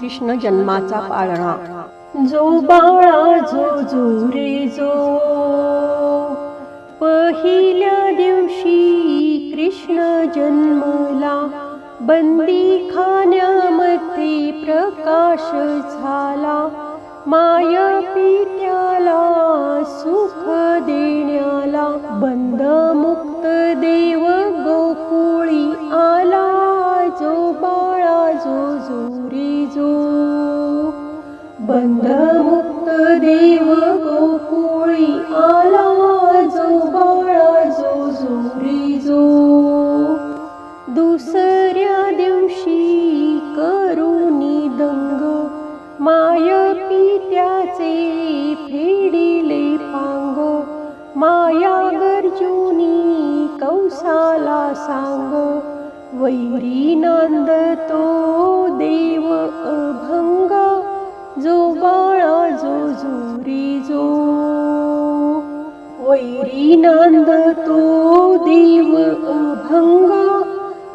कृष्ण जन्माचा पाळणा. जो बाळा जो जो रे जो पहिल्या दिवशी कृष्ण जन्मला बंदी खाण्यामध्ये प्रकाश झाला. माया पित्याला सुख देण्याला बंद जो जो बंद मुक्त देव गोकुळी आला जो बाळा जो जो जो दुसऱ्या दिवशी करुणी दंग माय पित्याचे फेडिले पांग माया गर्जुनी कौसाला सांग वैरी नांद तो देव अभंग जो बाळा जो जोरी जो वैरी नांद तो देव अभंग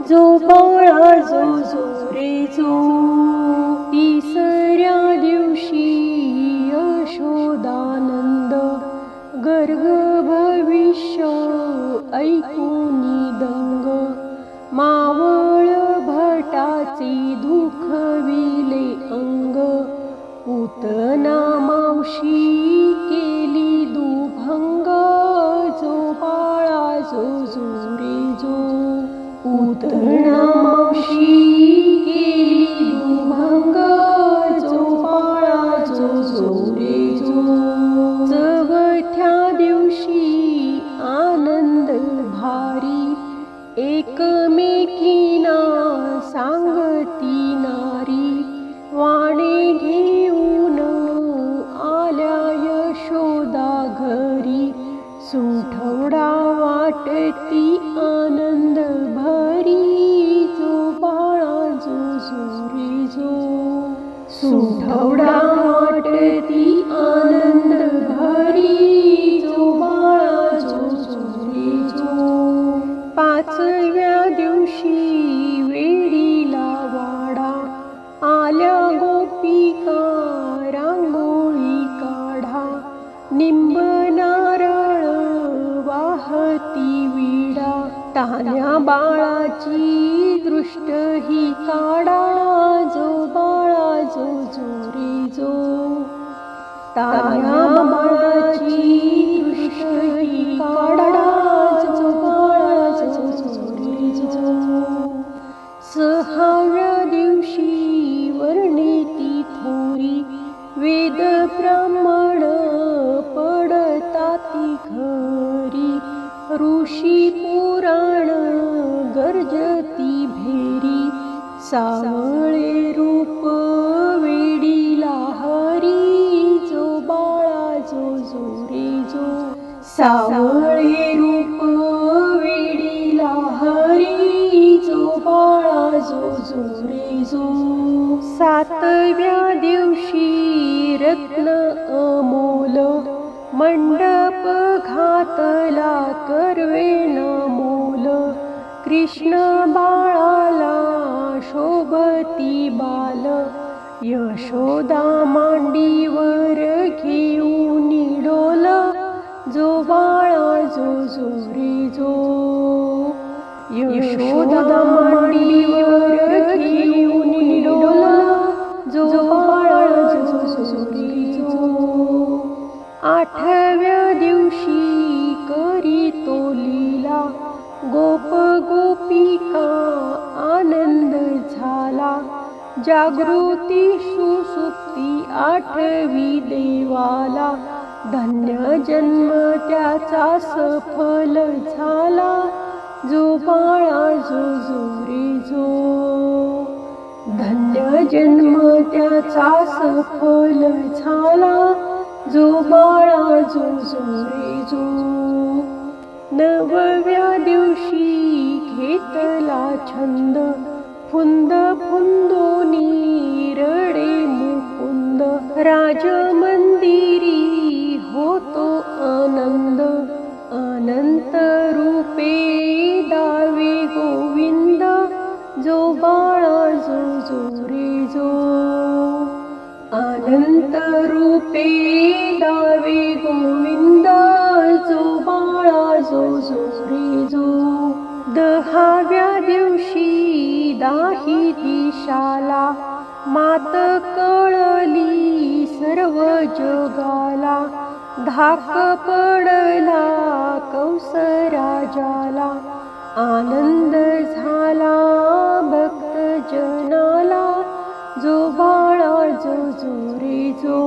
जो बाळा जो जोरे जो तिसऱ्या दिवशी यशोदानंद गर्ग भविष्य ऐकून दंग मा तना मावशी केली दुभंग जो बाळा जो जो रे जो उतना मावशी केली दुभंग जो बाळा जो जो रे जो चवथ्या दिवशी आनंद भारी एकमेकी सुठवडा वाटती आनंद भरी जो बाळा पाचव्या दिवशी वेडीला वाडा आल्या गोपिका रांगोळी काढा. निंब नारळ वाहती विडा तान्या बाळाची दृष्ट ही काढा. सहाव्या दिवशी वर्णिती थोरी वेद ब्राह्मण पडताती घरी. ऋषी पुराण गर्जती भेरी सावळे कृष्ण बाळाला शोभती बाल. यशोदा मांडीवर घेऊन डोल जो बाळा जो जो जो. यशोदा जागृती सुसुप्ती आठवी देवाला. धन्य जन्म त्याचा सफल झाला. जो बाळा जो जोरे जो. धन्य जन्म त्याचा सफल झाला. जो बाळा जो जोरे जो. नवव्या दिवशी घेतला छंद. फुंद फुंदोनी मुकुंद राज मंदिरी होतो आनंद अनंत रूपे दावे गोविंद जो बाळा जो जो। रे जो अनंत रूपे दावे गोविंद जो बाळा जो जो। रे जो दहाव्या दिवशी दाही दिशाला मात कळली सर्व जगाला धाक पडला कौसराजाला. आनंद झाला भक्त जनाला जो बाळा जो जो जो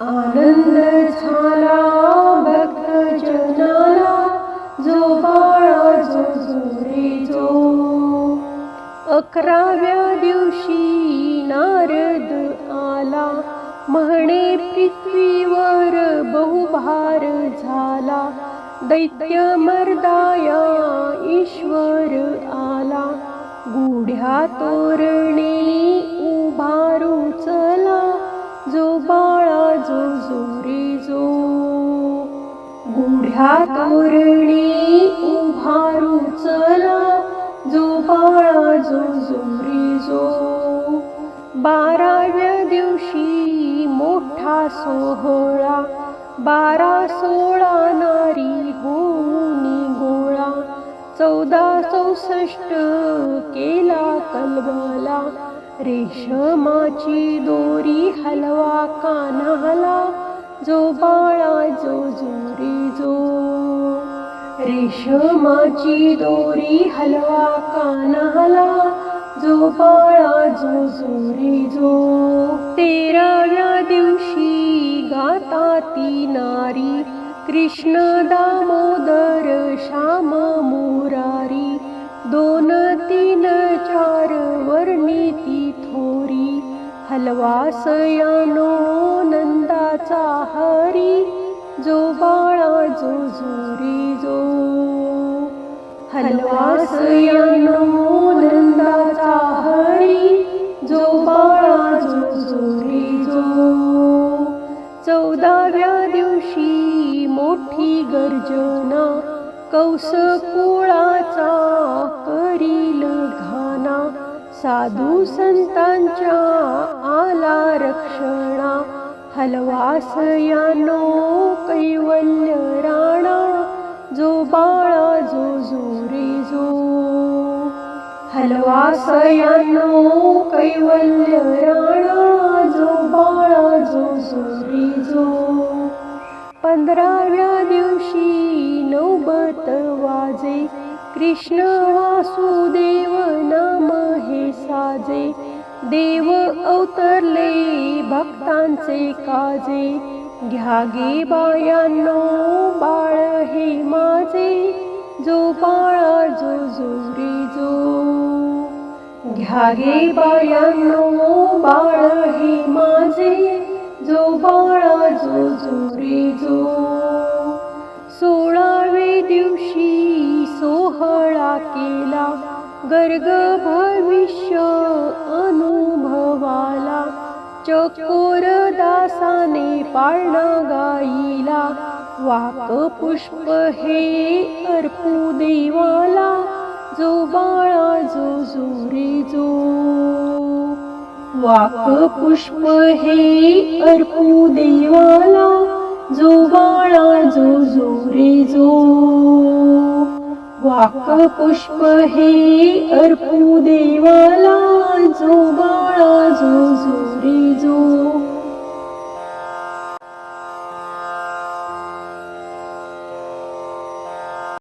आनंद झाला भक्त जनाला जो बाळा जो जो जो अकराव्या दिवशी नारद आला. म्हणे पृथ्वीवर बहुभार झाला. दैत्य मर्दाया ईश्वर आला. गुढ्या तोरणे उभारू चला. जो बाळा जो जो जो गुढ्या तोरणे उभारू चला. जो बाळा जो जो जो बाराव्या दिवशी मोठा सोहळा बारा सोळा नारी होनी गोळा चौदा चौसष्ट केला कलबला रेशमाची दोरी हलवा कानाला जो बाळा जो जोरी जो. रेशमाची दोरी हलवा कानाला जो बाळा जो जो तेराव्या दिवशी गाता ती नारी. कृष्ण दामोदर श्याम मुरारी. दोन तीन चार वर्णी ती थोरी. हलवा सयानो नंदाचा हरी. जो बाळा जो जो रे जो अर्जुना कौसकुळाचा कौस कुळाचा करील घाना साधू संतांच्या आला रक्षणा. हलवासयानो कैवल्य राणा. जो बाळा जो जो हलवास यानो कैवल्य राणा. जो बाळा जो जो जो पंधराव्या दिवशी नौबत वाजे. कृष्ण वासुदेव नाम हे साजे. देव अवतरले भक्तांचे काजे. घ्या गे बायांनो बाळ हे माझे. जो बाळा जो जो रे जो. घ्या गे बायांनो बाळ हे माझे. जो बाळ जो. सोळावे दिवशी सोहळा केला. गर्ग भविष्य अनुभवाला. चकोर दासाने पाळणा गाईला वाक पुष्प हे अर्पू देवाला. जो बाळा जो जो जो. वाक पुष्प हे अर्पू देवाला जो बाळा जो जो रे जो वाक पुष्प हे अर्पू देवाला जो बाळा जो जो रे जो